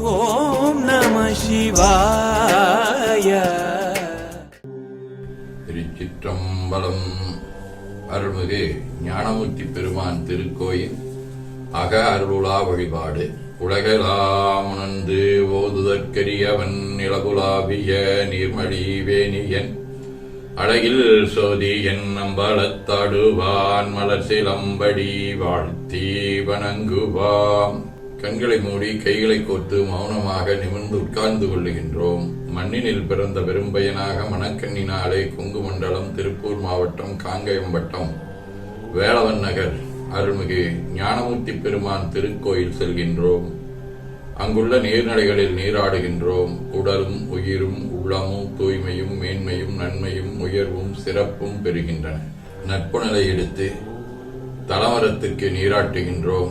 ஓம் நம சிவாய. திருச்சிற்றம்பலம். அருள்மிகு ஞானமூர்த்தி பெருமான் திருக்கோயில். அக அருளா வழிபாடு. உலகெலாம் உணர்ந்து ஓதுதற்கரியவன் நிலகுலாவிய நீர்மழி வேணியன். அழகில் சோதி என் நம்பளத்தாடுவான் மலர் சிலம்படி வாழ்த்தி வணங்குவாம். கண்களை மூடி கைகளை கோர்த்து மௌனமாக நிமிர்ந்து உட்கார்ந்து கொள்ளுகின்றோம். மண்ணினில் பிறந்த பெரும்பயனாக மணக்கண்ணினாலே கொங்கு மண்டலம் திருப்பூர் மாவட்டம் காங்கயம் வட்டம் வேளவன் நகர் அருள்மிகு ஞானமூர்த்தி பெருமான் திருக்கோயில் செல்கின்றோம். அங்குள்ள நீர்நிலைகளில் நீராடுகின்றோம். உடலும் உயிரும் உள்ளமும் தூய்மையும் மேன்மையும் நன்மையும் உயர்வும் சிறப்பும் பெறுகின்றன. நட்புணலை எடுத்து தலமரத்துக்கு நீராட்டுகின்றோம்.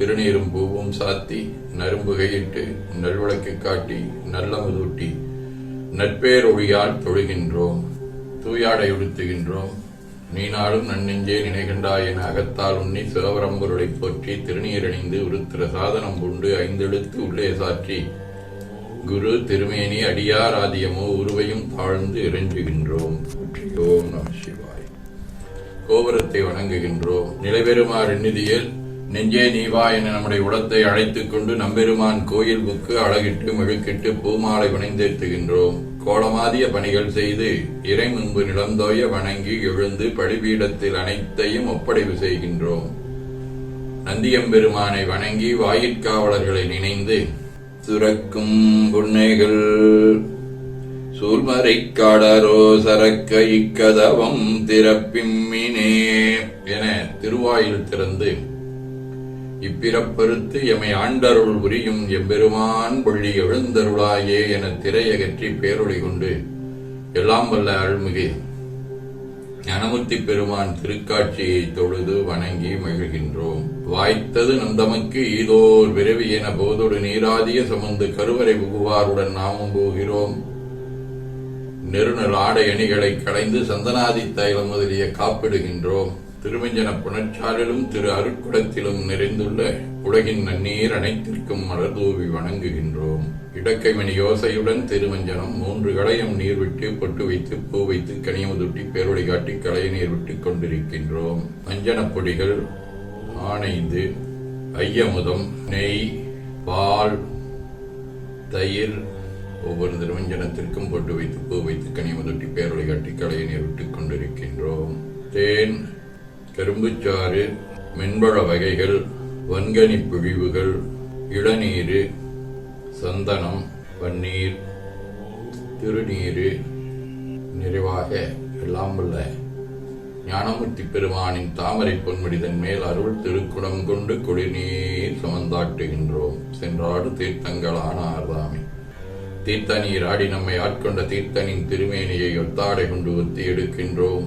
திருநீரும் பூவும் சாத்தி நரும்புகையிட்டு நல்விளக்கு காட்டி நல்லமுதூட்டி நட்பேரொழியால் தொழுகின்றோம் தூயாடை உடுத்துகின்றோம். நீ நாளும் நன்னெஞ்சே நினைகின்றாய் என அகத்தால் உண்ணி சிவபரம்பொருளை போற்றி திருநீரணிந்து உருத்திர சாதனம் பூண்டு ஐந்தெழுத்து உள்ளே சாற்றி. குரு திருமேனி அடியார் ஆதியமோ உருவையும் தாழ்ந்து இறைஞ்சுகின்றோம். ஓம் நம சிவாய். கோபுரத்தை வணங்குகின்றோம். நிலைபெறுமாறு நிதியில் நெஞ்சே நீவா என நம்முடைய உடத்தை அழைத்துக் கொண்டு நம்பெருமான் கோயில் புக்கு அழகிட்டு மெழுக்கிட்டு பூமாலை வணைந்தேற்றுகின்றோம் கோலமாதிய பணிகள் செய்து இறை முன்பு நிலந்தோய வணங்கி எழுந்து பழிபீடத்தில் அனைத்தையும் ஒப்படைவு செய்கின்றோம். நந்தியம்பெருமானை வணங்கி வாயிற்காவலர்களை நினைந்து சுரக்கும் புன்னைகள் சூழ்மறை காடரோ சரக்க இக்கதவம் திறப்பிம்மினே என திருவாயில் திறந்து இப்பிறப்பறுத்து எமை ஆண்டருள் புரியும் எம்பெருமான் பொள்ளி எழுந்தருளாயே என திரையகற்றி பேரொழி கொண்டு எல்லாம் வல்ல அருள்மிகு. ஞானமூர்த்தி பெருமான் திருக்காட்சியை தொழுது வணங்கி மகிழ்கின்றோம். வாய்த்தது நந்தமக்கு ஈதோர் விரவி என போதொடு நீராதிய சுமந்து கருவறை புகுவாருடன் நாமும் போகிறோம். நெருநல் ஆடை அணிகளை களைந்து சந்தனாதி தைலம் முதலிய காப்பிடுகின்றோம். திருமஞ்சன புனச்சாலிலும் திரு அருட்குடத்திலும் நிறைந்துள்ள உலகின் நன்னீர் அனைத்திற்கும் மலர்தூவி வணங்குகின்றோம். இடக்கைமணி யோசையுடன் திருமஞ்சனம் மூன்று களையம் நீர் விட்டு பொட்டு வைத்து பூ வைத்து கனியமுதுட்டி பேரொழி காட்டி களைய நீர் விட்டு கொண்டிருக்கின்றோம். மஞ்சனப் பொடிகள் ஆனைந்து ஐயமுதம் நெய் பால் தயிர் ஒவ்வொரு திருமஞ்சனத்திற்கும் பொட்டு வைத்து பூ வைத்து கனியமுதுட்டி பேரொழி காட்டி களைய நீர் விட்டுக் கொண்டிருக்கின்றோம். தேன் கரும்புச்சாறு மென்பழ வகைகள் வன்கனி பிழிவுகள் இளநீர் சந்தனம் பன்னீர் திருநீர் நிறைவாக எல்லாம் உள்ள ஞானமூர்த்தி பெருமானின் தாமரை பொன்முடிதன் மேல் அருள் திருக்குடம் கொண்டு குடிநீர் சுமந்தாட்டுகின்றோம். சென்றாடு தீர்த்தங்களான ஆர்தாமே தீர்த்தனீர் ஆடி நம்மை ஆட்கொண்ட தீர்த்தனின் திருமேனியை ஒத்தாடை கொண்டு ஒத்தி எடுக்கின்றோம்.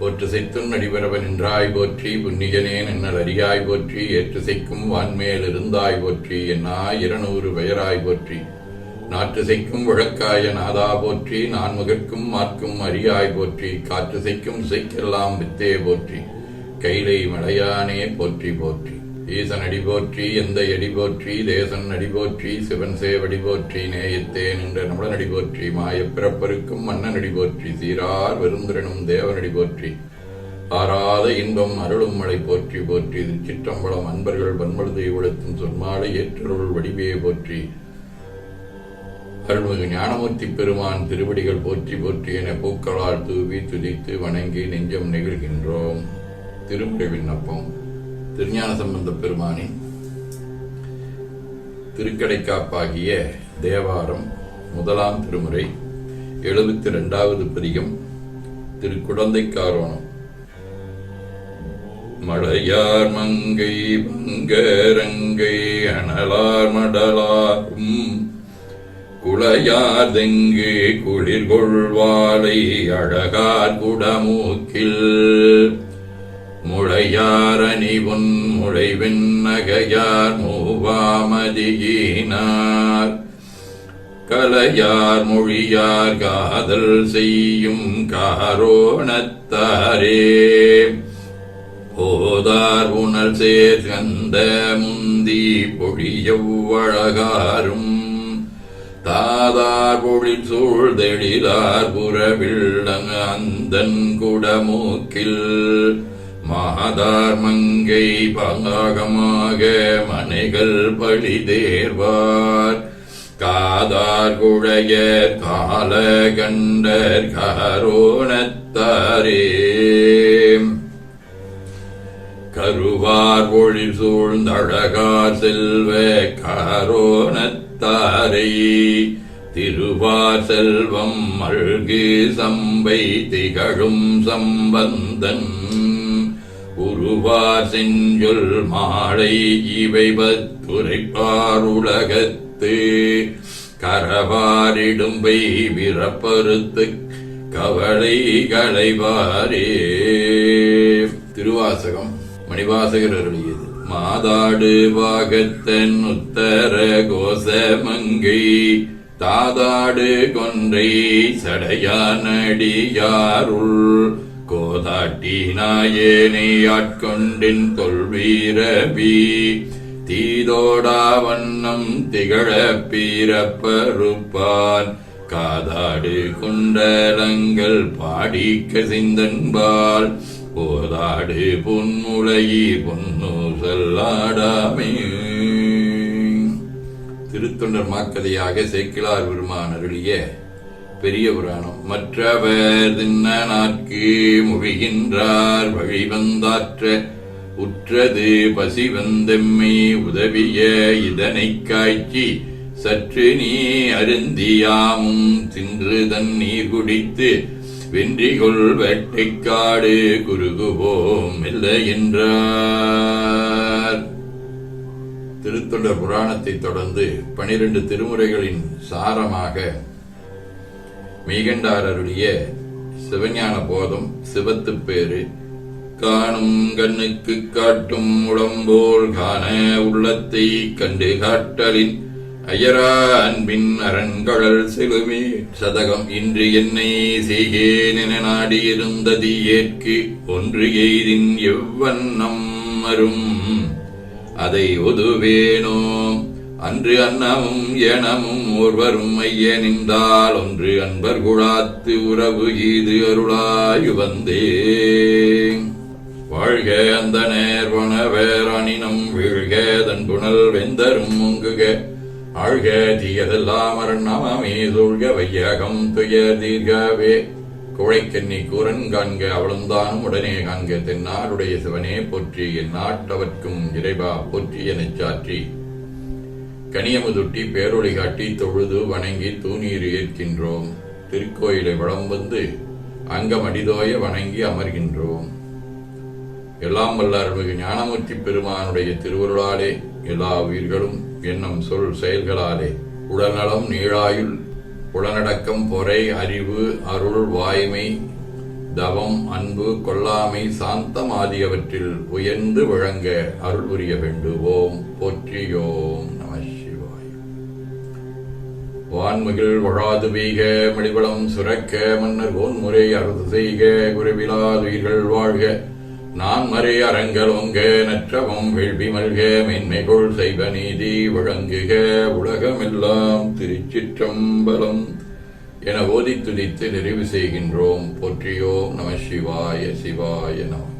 போற்று செய்த்தும் நடிபரவன் நின்றாய் போற்றி புன்னியனேன் என்னல் அறியாய் போற்றி ஏற்று செய்க்கும் வான்மேல் இருந்தாய் போற்றி என்னா இருநூறு பெயராய் போற்றி. நாற்று செய்க்கும் உழக்காய நாதா போற்றி நான் முகர்க்கும் மார்க்கும் அரியாய் போற்றி காற்று செய்க்கும் செய்க்கெல்லாம் வித்தே போற்றி. கைலை மலையானே போற்றி போற்றி. ஈசன் அடிபோற்றி எந்த அடிபோற்றி தேசன் அடிபோற்றி சிவன் சேவடி போற்றி நேயத்தே நின்ற நுடனடி போற்றி மாயப் பிறப்பருக்கும் மன்னன் அடிபோற்றி சீரார் விருந்திரனும் தேவனடி போற்றி. ஆறாத இன்பம் அருளும் மழை போற்றி போற்றி திருச்சிற்றம்பலம் அன்பர்கள் பன்மழுதை உழைத்தும் சொன்மாலை ஏற்றருள் வடிவே போற்றி. அருள்மிகு ஞானமூர்த்தி பெருமான் திருவடிகள் போற்றி போற்றி என பூக்களால் தூவி துதித்து வணங்கி நெஞ்சம் நெகிழ்கின்றோம். திருமுறை விண்ணப்பம். திருஞான சம்பந்த பெருமானின் திருக்கடைக்காப்பாகிய தேவாரம் முதலாம் திருமுறை எழுபத்தி ரெண்டாவது பதிகம் திருக்குடந்தைக்காரோணம். மழையார் மங்கை பங்கரங்கை அனலார் மடலாரும் குளையார் தெங்கு குளிர்கொள்வாளை அழகார் குடமூக்கில். முளையார் அணிவொன் முளைவெண் நகையார் மூவாமதியினார். கலையார் மொழியார் காதல் செய்யும் காரோணத்தாரே. போதார் உணல் சேர் கந்த முந்தி பொழியவ்வழகாரும் தாதார் பொழில் சூழ்தெழிலார் புறவில்லங் அந்தன் குடமூக்கில். மகதார்மங்கை பாகமாக மனைகள் பழி தேர்வார் காதார் குழையர் கால கண்டர் காரோணத்தாரே. கருவார் ஒளி சூழ்ந்தழகார் செல்வ கரோணத்தாரை. திருவார் செல்வம் மல்கு சம்பை திகழும் சம்பந்தன் உருவார் செஞ்சொல் மாலை இவை பத்துரைப்பார் உலகத்து. கரவாரிடும்பை விரப்பறுத்து கவலை களைவாரே. திருவாசகம் மணிவாசகர் அருளியது. மாதாடு பாகத்தன் உத்தர கோசமங்கை. தாதாடு கொன்றை சடையானடியாருள். கோதாட்டினாயேனை ஆட்கொண்டின் தொல்வீரபி தீதோடா வண்ணம் திகழ பீரப்பருப்பான். காதாடு குண்டலங்கள் பாடிக்க சிந்தன்பால் போதாடு பொன்முளையி பொன்னு செல்லாடாமே. திருத்தொண்டர் மாக்கதையாக சேக்கிலார் பெருமான் அருளிய பெரிய புராணம் மற்றவர் தின்ன நாட்கு முழுகின்றார். வழி வந்தாற்ற உற்றது பசி வந்தெம்மை உதவிய இதனை காய்ச்சி சற்று நீ அருந்தியாமும் தின்று தண்ணீர் குடித்து வென்றிகொள் வேட்டைக்காடு குறுகுவோம் இல்லை என்றார் திருத்தொண்டர் புராணத்தை தொடர்ந்து பனிரெண்டு திருமுறைகளின் சாரமாக மெய்கண்டார் சிவஞான போதம் சிவத்து பேரு காணும் கண்ணுக்கு காட்டும் உடம்போல் காண உள்ளத்தை கண்டு காட்டலின். அயரா அன்பின் அரண்கடல் செலுமே சதகம் இன்று என்னை செய்கேன் என நாடியிருந்தது ஏற்கு. ஒன்று எய்தின் எவ்வண்ணம் அரும். அதை ஒதுவேனோ அன்று அன்னமும் எனமும் ஒருவரும் ஐய நின்றால் ஒன்று அன்பர் குழாத்து உறவு ஈது அருளாயு வந்தே. வாழ்க அந்த நேர்வன வேராணினம் வீழ்க தன் புனல் வெந்தரும் முங்குக. ஆழ்க தீயதெல்லாம் அரணாமே சூழ்க வையகம் துயர் தீர்கவே. குழைக்கன்னி கூரன் காண்க அவளந்தானும் உடனே காண்க தென்னாடுடைய சிவனே போற்றி என் நாட்டவர்க்கும் இறைவா போற்றி எனச் சாற்றி. கனியமுதுட்டி பேரொழி காட்டி தொழுது வணங்கி தூணீர் ஏற்கின்றோம். திருக்கோயிலை வளம் வந்து அங்கம் அடிதோய வணங்கி அமர்கின்றோம். எல்லாம் வல்ல அருள்மிகு ஞானமூர்த்தி பெருமானுடைய திருவருளாலே எல்லா உயிர்களும் எண்ணம் சொல் செயல்களாலே. உடல்நலம் நீழாயுள் உடனடக்கம் பொறை அறிவு அருள் வாய்மை தவம் அன்பு கொல்லாமை சாந்தம் ஆகியவற்றில் உயர்ந்து விளங்க அருள் புரிய வேண்டுவோம். போற்றியோம். வான்மிகில் வழாது வீக மணிவளம் சுரக்க மன்னர் கோன்முறை அறுது செய்க குறைவிலாதுயிர்கள் வாழ்க. நான் மறை அரங்கலோங்க நற்றவம் வேள்வி மல்க மென்மைகொள் செய்வ நீதி வழங்குக உலகமெல்லாம் திருச்சிற்றம்பலம். என ஓதி துதித்து நிறைவு செய்கின்றோம். போற்றியோம் நம சிவாய சிவாய நம.